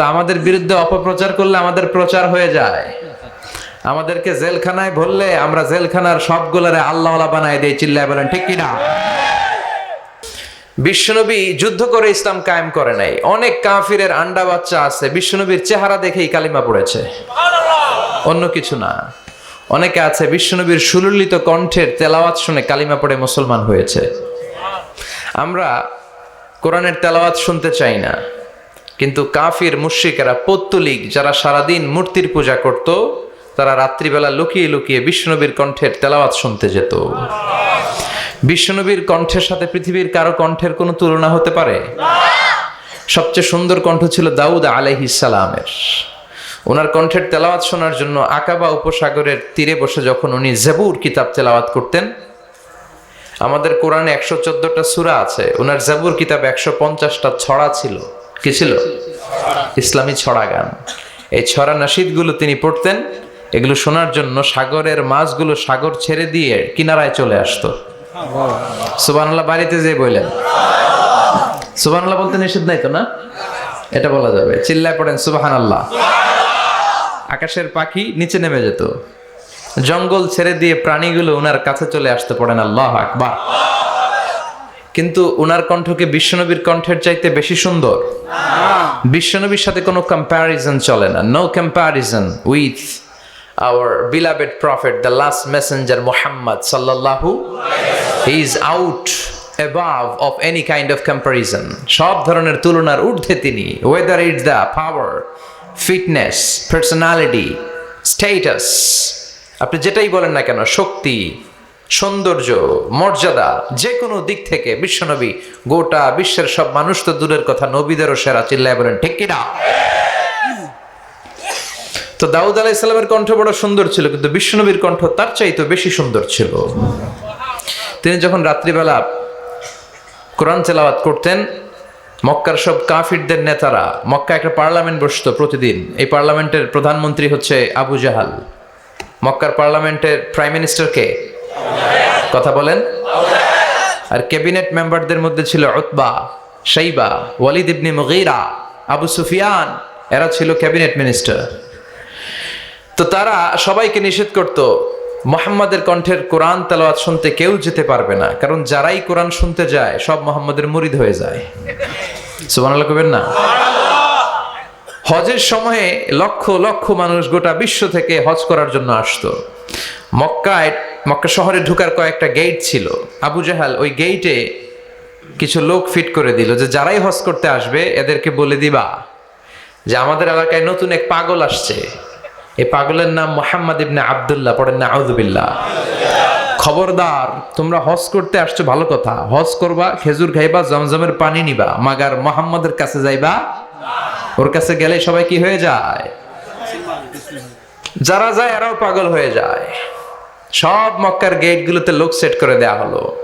তো আমাদের বিরুদ্ধে অপপ্রচার করলে আমাদের প্রচার হয়ে যায়। আমাদেরকে জেলখানায় ভরলে আমরা জেলখানার সবগুলারে আল্লাহ বানায় দিই, চিল্লায় বলেন, ঠিক কিনা? বিশ্বনবী যুদ্ধ করে ইসলাম কায়েম করে নাই। অনেক কাফিরের আন্ডা বাচ্চা আছে, বিশ্বনবীর চেহারা দেখেই কালিমা পড়েছে। অন্য কিছু না। অনেকে আছে, বিশ্বনবীর সুললিত কণ্ঠের তেলাওয়াত শুনে কালিমা পড়ে মুসলমান হয়েছে। আমরা কোরআনের তেলাওয়াত শুনতে চাই না। কিন্তু কাফির, মুশ্রিকেরা পত্তলিক যারা সারাদিন মূর্তির পূজা করত, তারা রাত্রিবেলা লুকিয়ে লুকিয়ে বিষ্ণুনবীর কণ্ঠের তেলাওয়াত শুনতে যেত। বিষ্ণুনবীর কণ্ঠের সাথে পৃথিবীর কারও কণ্ঠের কোনো তুলনা হতে পারে? সবচেয়ে সুন্দর কণ্ঠ ছিল দাউদ আলাইহিসালামের ওনার কণ্ঠের তেলাওয়াত শোনার জন্য আকাবা উপসাগরের তীরে বসে যখন উনি জেবুর কিতাব তেলাওয়াত করতেন, আমাদের কোরআনে একশো চোদ্দটা সুরা আছে, ওনার জাবুর কিতাব একশো পঞ্চাশটা ছড়া ছিল। কি ছিল? ইসলামী ছড়া গান এই ছড়া নাসিদগুলো তিনি পড়তেন, এগুলো শোনার জন্য সাগরের মাছগুলো সাগর ছেড়ে দিয়ে কিনারায় চলে আসতো। সুবানাল্লাহ বাড়িতে যে বললেন। সুবানাল্লাহ বলতে নিষেধ নাই তো না? এটা বলা যাবে। চিল্লায় পড়েন সুবাহান আল্লাহ আকাশের পাখি নিচে নেমে যেত। জঙ্গল ছেড়ে দিয়ে প্রাণীগুলো ওনার কাছে চলে আসতে পড়েন, আল্লাহ আকবার। কিন্তু ওনার কণ্ঠকে বিশ্বনবীর কণ্ঠের চাইতে বেশি সুন্দর। বিশ্বনবীর সাথে কোনো কম্প্যারিজন চলে না। No comparison with our beloved prophet the last messenger Muhammad সাল্লাল্লাহু he is out above of any kind of comparison সব ধরনের তুলনার ঊর্ধ্বে তিনি। Whether it's the power fitness personality status আপনি যেটাই বলেন না কেন শক্তি সৌন্দর্য, মর্যাদা যে কোনো দিক থেকে বিশ্বনবী গোটা বিশ্বের সব মানুষ তো দূরের কথা নবীদেরও সেরা চিল্লায় বলেন, ঠিক কিনা? তো দাউদ আলাহ ইসলামের কণ্ঠ বড় সুন্দর ছিল, কিন্তু বিশ্বনবীর কণ্ঠ তার চাইতে বেশি সুন্দর ছিল। তিনি যখন রাত্রিবেলা কোরআন তেলাওয়াত করতেন, মক্কার সব কাফিরদের নেতারা মক্কা একটা পার্লামেন্ট বসত প্রতিদিন, এই পার্লামেন্টের প্রধানমন্ত্রী হচ্ছে আবু জাহাল। মক্কার পার্লামেন্টের প্রাইম মিনিস্টার কে? কথা বলেন। আর ক্যাবিনেট মেম্বারদের মধ্যে ছিল Utba, Shaiba, Walid ibn Mughira, Abu Sufyan, এরা ছিল ক্যাবিনেট মিনিস্টার। তো তারা সবাইকে নিষেধ করত, মোহাম্মদের কণ্ঠের কোরআন তেলাওয়াত শুনতে কেউ যেতে পারবে না, কারণ যারাই কোরআন শুনতে যায়, সব মোহাম্মদের মুরিদ হয়ে যায়। সুবহানাল্লাহ কবেন না? হজের সময়ে লক্ষ লক্ষ মানুষ গোটা বিশ্ব থেকে হজ করার জন্য আসতো। মক্কায় মক্কা শহরে ঢুকার কয়েকটা গেট ছিল। আবু জাহাল ওই গেইটে কিছু লোক ফিট করে দিল যে, যারাই হজ করতে আসবে, এদেরকে বলে দিবা যে, আমাদের এলাকায় নতুন এক পাগল আসছে। এই পাগলের নাম মোহাম্মদ ইবনে আবদুল্লাহ, পড়েন না আউদুবিল্লাহ খবরদার, তোমরা হজ করতে আসছো, ভালো কথা। হজ করবা, খেজুর খাইবা, জমজমের পানি নিবা, মাগার মোহাম্মদের কাছে যাইবা। ওর কাছে গেলে সবাই কি হয়ে যায়? যারা যায়, এরাও পাগল হয়ে যায়। সব মক্কার গেটগুলোতে লোক সেট করে দেয়া হলো।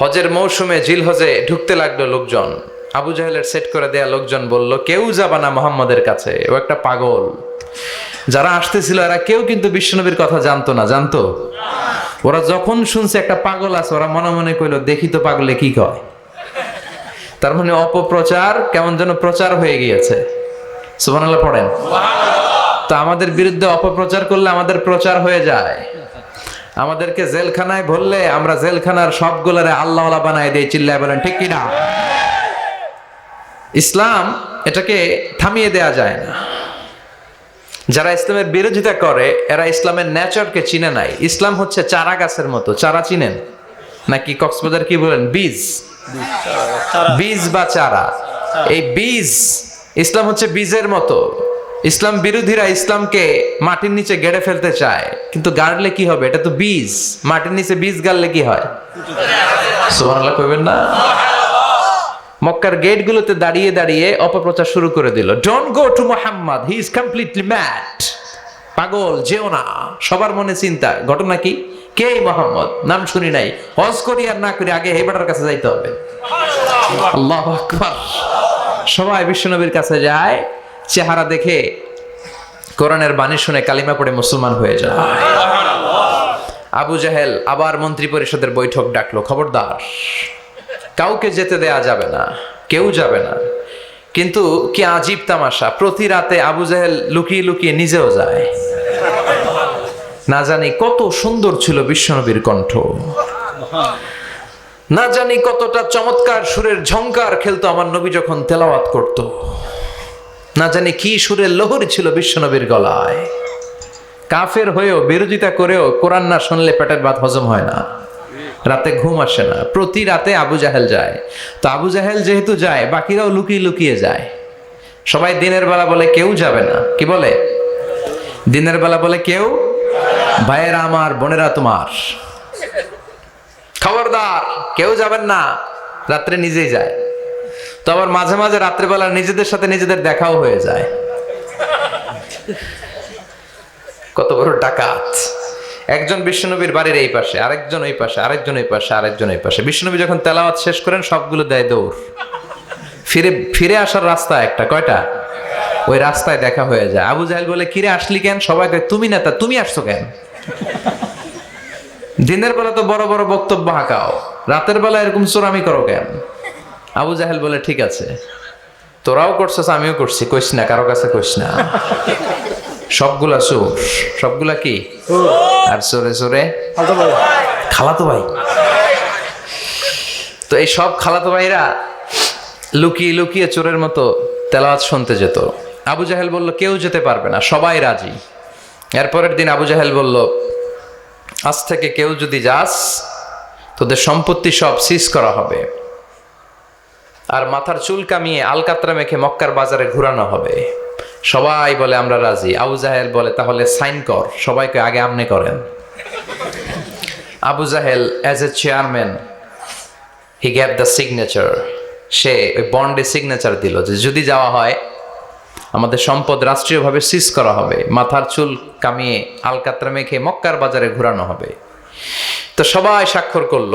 হজের মৌসুমে জিল হজে ঢুকতে লাগল লোকজন। আবু জাহেলের সেট করে দেয়া লোকজন বলল, কেউ যাবা না মোহাম্মদের কাছে, ও একটা পাগল। যারা আসতেছিল, এরা কেউ কিন্তু বিশ্বনবীর কথা জানতো না, জানতো? ওরা যখন শুনছে একটা পাগল আছে, ওরা মনে মনে কইলো, দেখি তো পাগলে কি কয়? তার মানে অপপ্রচার কেমন যেন প্রচার হয়ে গিয়েছে। সুবহানাল্লাহ, পড়েন। তো আমাদের বিরুদ্ধে অপপ্রচার করলে আমাদের প্রচার হয়ে যায়। আমাদেরকে জেলখানায় ভরলে আমরা জেলখানার সবগুলারে আল্লাহ বানায় দিই চিল্লায় বলেন ঠিক কিনা? ইসলাম এটাকে থামিয়ে দেয়া যায় না। যারা ইসলামের বিরোধিতা করে এরা ইসলামের নেচারকে চিনে নাই। ইসলাম হচ্ছে চারা গাছের মতো। চারা চিনেন? নাকি কক্সবাজার কি বলেন? বীজ। বীজ বা চারা। এই বীজ ইসলাম হচ্ছে বীজের মতো। ইসলাম বিরোধীরা ইসলামকে মাটির নিচে গেড়ে ফেলতে চায়। কিন্তু গাড়লে কি হবে? এটা তো বীজ। মাটির নিচে বীজ গাড়লে কি হয়? না? মক্কার গেটগুলোতে দাঁড়িয়ে দাঁড়িয়ে অপপ্রচার শুরু করে দিল। Don't go to Muhammad he is completely mad পাগল, যেও না। সবার মনে চিন্তা। ঘটনা কি? কে মোহাম্মদ? নাম শুনি নাই। হজ করি আর না করি আগে হেবাটার কাছে যাইতে হবে। আল্লাহ আকবার। সবাই বিশ্বনবীর কাছে যায়। চেহারা দেখে কোরআনের বাণী শুনে কালিমা পড়ে মুসলমান হয়ে যায়। আবু জাহেল আবার মন্ত্রী পরিষদের বৈঠক ডাকলো, খবরদার, কাউকে যেতে দেয়া যাবে না, কেউ যাবে না। কিন্তু কি আজীব তামাশা, প্রতি রাতে আবু জাহেল লুকিয়ে লুকিয়ে নিজেও যায়। না জানি কত সুন্দর ছিল বিশ্বনবীর কণ্ঠ। না জানি কতটা চমৎকার সুরের ঝংকার খেলতো আমার নবী যখন তেলাওয়াত করত। না জানি কি সুরের লহরী ছিল বিশ্বনবীর গলায়। কাফের হয়েও বিরোধিতা করেও কোরআন না শুনলে পেটের ভাত হজম হয় না। রাতে ঘুম আসে না। প্রতি রাতে আবু জাহেল যায়। তো আবু জাহেল যেহেতু যায়, বাকিরাও লুকিয়ে লুকিয়ে যায়। সবাই দিনের বেলা বলে কেউ যাবে না। কি বলে? দিনের বেলা বলে কেউ? ভাইয়েরা আমার, বোনেরা তোমার। খবরদার, কেউ যাবেন না। রাত্রে নিজেই যায়। তো আবার মাঝে মাঝে রাত্রেবেলা নিজেদের সাথে নিজেদের দেখাও হয়ে যায়। কত বড় ডাকাত। একজন বিষ্ণুনবীর বাড়ির এই পাশে, আরেকজন ওই পাশে, আরেকজন ওই পাশে, আরেকজন ওই পাশে। বিষ্ণুনবী যখন তেলাওয়াত শেষ করেন, সবগুলো দেয় দৌড়। ফিরে ফিরে আসার রাস্তা একটা, কয়টা? ওই রাস্তায় দেখা হয়ে যায়। আবু জাহেল বলে, কিরে, আসলি কেন? সবাই কয়, তুমি না তা তুমি আসছো কেন? দিনের বেলা তো বড় বড় বক্তব্য হাঁকাও। রাতের বেলা এরকম চোরামি করো কেন? আবু জাহেল বলে ঠিক আছে। তোরাও করছিস আমিও করছি। কইস না কারও কাছে কইস না। সবগুলা চোর সবগুলা কি? আর চোরে চোরে খালাতো ভাই। তো এই সব খালাতো ভাইরা লুকিয়ে লুকিয়ে চোরের মতো তেলাওয়াত শুনতে যেত। আবু জাহেল বলল কেউ যেতে পারবে না সবাই রাজি। এরপরের দিন আবু জাহেল বলল আজ থেকে কেউ যদি যাস তোদের সম্পত্তি সব সিজ করা হবে। আর মাথার চুল কামিয়ে আলকাতরা মেখে মক্কার বাজারে ঘুরানো হবে। সবাই বলে, আমরা রাজি। আবু জাহেল বলে, তাহলে সাইন কর, সবাইকে আগে আমনে করেন। Abu Jahl as a chairman he gave the signature সে ওই বন্ডে সিগনেচার দিল যে, যদি যাওয়া হয়, আমাদের সম্পদ রাষ্ট্রীয়ভাবে সিজ করা হবে। মাথার চুল কামিয়ে আলকাতরা মেখে মক্কার বাজারে ঘোরানো হবে। তো সবাই স্বাক্ষর করল।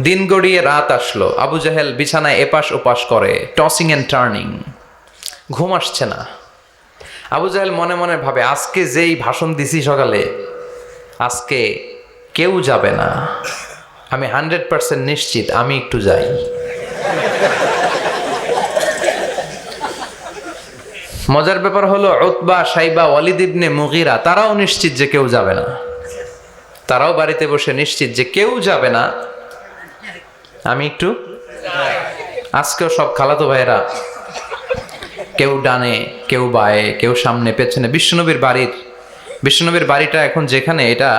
দিন গড়িয়ে রাত আসলো। আবু জাহেল বিছানায় এপাশ ওপাশ করে টসিং অ্যান্ড টার্নিং ঘুম আসছে না। আবু জাহেল মনে মনে ভাবে, আজকে যেই ভাষণ দিছি সকালে, আজকে কেউ যাবে না। আমি হান্ড্রেড পার্সেন্ট নিশ্চিত, আমি একটু যাই। মজার ব্যাপার হলো, উতবা, সাইবা, ওয়ালিদ ইবনে মুগিরা, তারাও নিশ্চিত যে কেউ যাবে না। তারাও বাড়িতে বসে নিশ্চিত যে কেউ যাবে না। আমি একটু? আজকেও সব খালাতো ভাইয়েরা, কেউ ডানে, কেউ বায়ে, কেউ সামনে, পেছনে, বিষ্ণুনবীর বাড়ির, বিষ্ণুনবীর বাড়িটা এখন যেখানে, এটা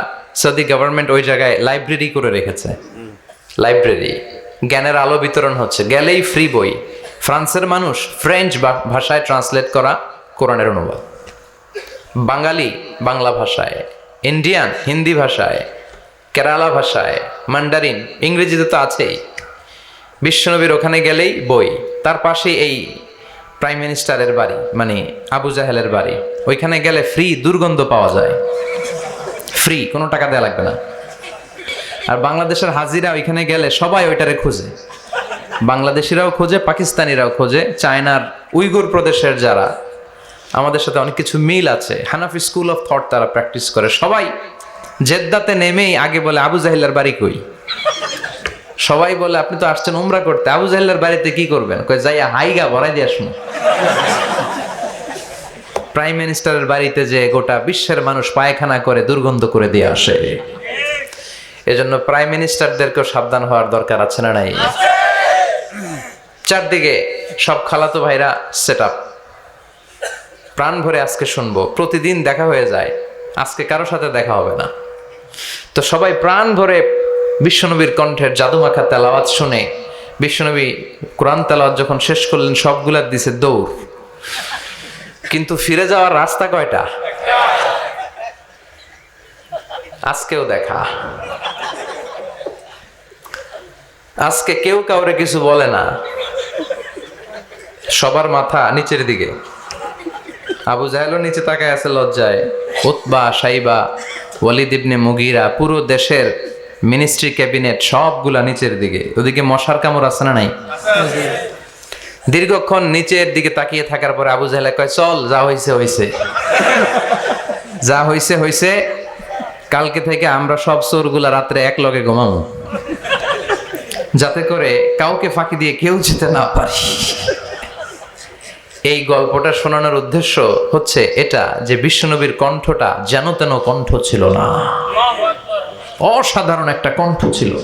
সৌদি গভর্নমেন্ট ওই জায়গায় লাইব্রেরি করে রেখেছে। লাইব্রেরি জ্ঞানের আলো বিতরণ হচ্ছে, গেলেই ফ্রি বই। ফ্রান্সের মানুষ ফ্রেঞ্চ ভাষায় ট্রান্সলেট করা কোরআনের অনুবাদ। বাঙালি বাংলা ভাষায় ইন্ডিয়ান হিন্দি ভাষায়, কেরালা ভাষায় মান্ডারিন ইংরেজিতে তো আছেই। বিশ্বনবীর ওখানে গেলেই বই। তার পাশেই এই প্রাইম মিনিস্টারের বাড়ি মানে আবু জাহেলের বাড়ি। ওইখানে গেলে ফ্রি দুর্গন্ধ পাওয়া যায়। ফ্রি, কোনো টাকা দেওয়া লাগবে না। আর বাংলাদেশের হাজিরা ওইখানে গেলে সবাই ওইটারে খুঁজে। বাংলাদেশিরাও খোঁজে, পাকিস্তানিরাও খোঁজে, চায়নার উইগুর প্রদেশের যারা। আমাদের সাথে অনেক কিছু মিল আছে। হানাফি স্কুল অফ থট তারা প্র্যাকটিস করে। সবাই জেদ্দাতে নেমেই আগে বলে, আবু জাহিল্লার বাড়ি কই? সবাই বলে, আপনি তো আসছেন উমরা করতে। আবু জাহিল্লার বাড়িতে কি করবেন? কই যাইয়া হাইগা ভরাই দিয়ে আসুন প্রাইম মিনিস্টারের বাড়িতে যে গোটা বিশ্বের মানুষ পায়খানা করে, দুর্গন্ধ করে দিয়ে আসে। এজন্য প্রাইম মিনিস্টারদেরকেও সাবধান হওয়ার দরকার আছে না নাই? চারদিকে সব খালাতো ভাইরা সেট আপ প্রাণ ভরে আজকে শুনব। প্রতিদিন দেখা হয়ে যায়, আজকে কারও সাথে দেখা হবে না। তো সবাই প্রাণ ভরে বিশ্বনবীর কণ্ঠের জাদুমাখা তেলাওয়াত শুনে বিশ্বনবী কোরআন তেলাওয়াত যখন শেষ করলেন সবগুলার দিছে দৌড়। কিন্তু ফিরে যাওয়ার রাস্তা কয়টা? আজকেও দেখা। আজকে কেউ কাউরে কিছু বলে না। সবার মাথা নিচের দিকে। আবু জাহেলও নিচে তাকায় আছে লজ্জায়। উতবা সাইবা, ওয়ালিদ ইবনে মুগিরা, পুরো দেশের মিনিস্ট্রি ক্যাবিনেট সবগুলা নিচের দিকে। ওদিকে মশার কামড় আছে না নাই? দীর্ঘক্ষণ নিচের দিকে তাকিয়ে থাকার পরে আবু জাহেলে কয়, চল, যা হইছে হইছে। যা হইছে হইছে। কালকে থেকে আমরা সব চোরগুলা রাত্রে এক লগে ঘুমাবো। যাতে করে কাউকে ফাঁকি দিয়ে কেউ যেতে না পারি। এই গল্পটা শোনানোর উদ্দেশ্য হচ্ছে এটা, যে বিশ্বনবীর কণ্ঠটা যেন তেন কণ্ঠ ছিল না। অসাধারণ একটা কণ্ঠ ছিল।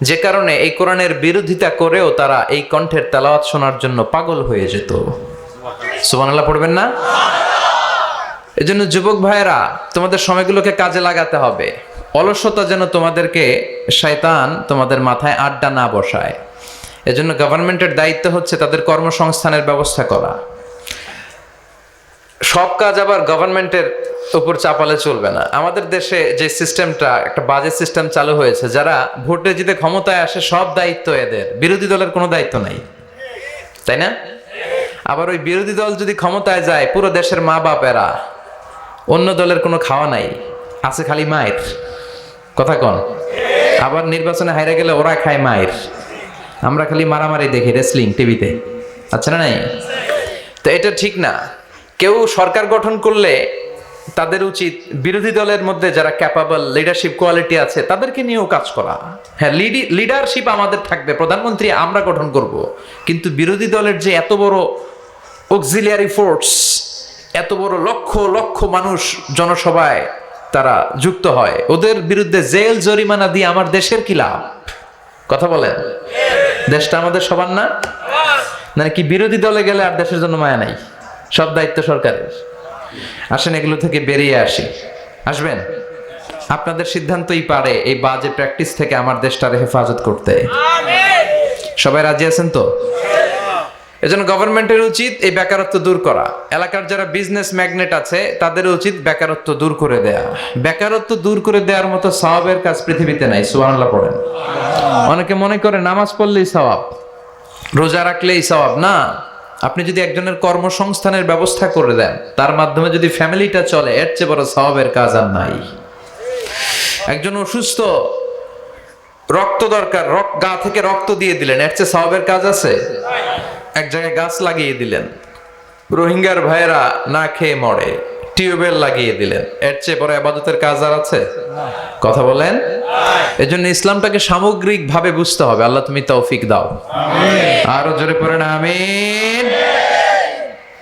যে কারণে এই কোরআনের বিরোধিতা করেও তারা এই কণ্ঠের তেলাওয়াত শোনার জন্য পাগল হয়ে যেত। সুবহানাল্লাহ, পড়বেন না? এজন্য যুবক ভাইয়েরা, তোমাদের সময়গুলোকে কাজে লাগাতে হবে। অলসতা যেন তোমাদেরকে শয়তান তোমাদের মাথায় আড্ডা না বসায়। এজন্য গভর্নমেন্টের দায়িত্ব হচ্ছে তাদের কর্মসংস্থানের ব্যবস্থা করা। সব কাজ আবার গভর্নমেন্টের উপর চাপালে চলবে না। আমাদের দেশে যে সিস্টেমটা, একটা বাজে সিস্টেম চালু হয়েছে, যারা ভোটে জিতে ক্ষমতায় আসে, সব দায়িত্ব এদের। বিরোধী দলের কোনো দায়িত্ব নাই। তাই না? আবার ওই বিরোধী দল যদি ক্ষমতায় যায়, পুরো দেশের মা বাপেরা, অন্য দলের কোনো খাওয়া নাই। আছে খালি মায়ের। কথা কন। আবার নির্বাচনে হাইরে গেলে ওরা খায় মায়ের। আমরা খালি মারামারি দেখি রেসলিং টিভিতে আচ্ছা না নাই? তো এটা ঠিক না। কেউ সরকার গঠন করলে তাদের উচিত বিরোধী দলের মধ্যে যারা ক্যাপাবল লিডারশিপ কোয়ালিটি আছে, তাদেরকে নিয়েও কাজ করা। হ্যাঁ লিডারশিপ আমাদের থাকবে। প্রধানমন্ত্রী আমরা গঠন করব। কিন্তু বিরোধী দলের যে এত বড় অক্সিলিয়ারি ফোর্স এত বড় লক্ষ লক্ষ মানুষ জনসভায় তারা যুক্ত হয়, ওদের বিরুদ্ধে জেল, জরিমানা দিয়ে আমার দেশের কি লাভ? কথা বলেন। দেশটা আমাদের সবার না? মানে কি বিরোধী দলে গেলে আর দেশের জন্য মায়া নাই? সব দায়িত্ব সরকারের। আসেন এগুলো থেকে বেরিয়ে আসি। আসবেন? আপনাদের সিদ্ধান্তই পারে এই বাজে প্র্যাকটিস থেকে আমার দেশটার হেফাজত করতে। সবাই রাজি আছেন তো? এজন্য গভর্নমেন্টের উচিত এই বেকারত্ব দূর করা। এলাকার যারা বিজনেস ম্যাগনেট আছে, তাদের উচিত বেকারত্ব দূর করে দেয়া। বেকারত্ব দূর করে দেওয়ার মতো সওয়াবের কাজ পৃথিবীতে নাই, সুবহানাল্লাহ পড়েন। অনেকে মনে করে নামাজ পড়লেই সওয়াব, রোজা রাখলেই সওয়াব, না। আপনি যদি একজনের কর্মসংস্থানের ব্যবস্থা করে দেন, তার মাধ্যমে যদি ফ্যামিলিটা চলে, এর চেয়ে বড় স্বভাবের কাজ আর নাই। একজন অসুস্থ, রক্ত দরকার রক্ত গা থেকে রক্ত দিয়ে দিলেন, এর চেয়ে স্বভাবের কাজ আছে? এক জায়গায় গাছ লাগিয়ে দিলেন। রোহিঙ্গার ভাইয়েরা না খেয়ে মরে। টিউবওয়েল লাগিয়ে দিলেন। এর চেয়ে বড় আবাদতের কাজ আর আছে? কথা বলেন। এজন্য ইসলামটাকে সামগ্রিক ভাবে বুঝতে হবে। আল্লাহ তুমি তৌফিক দাও। আরও জোরে পড়ে না আমিন।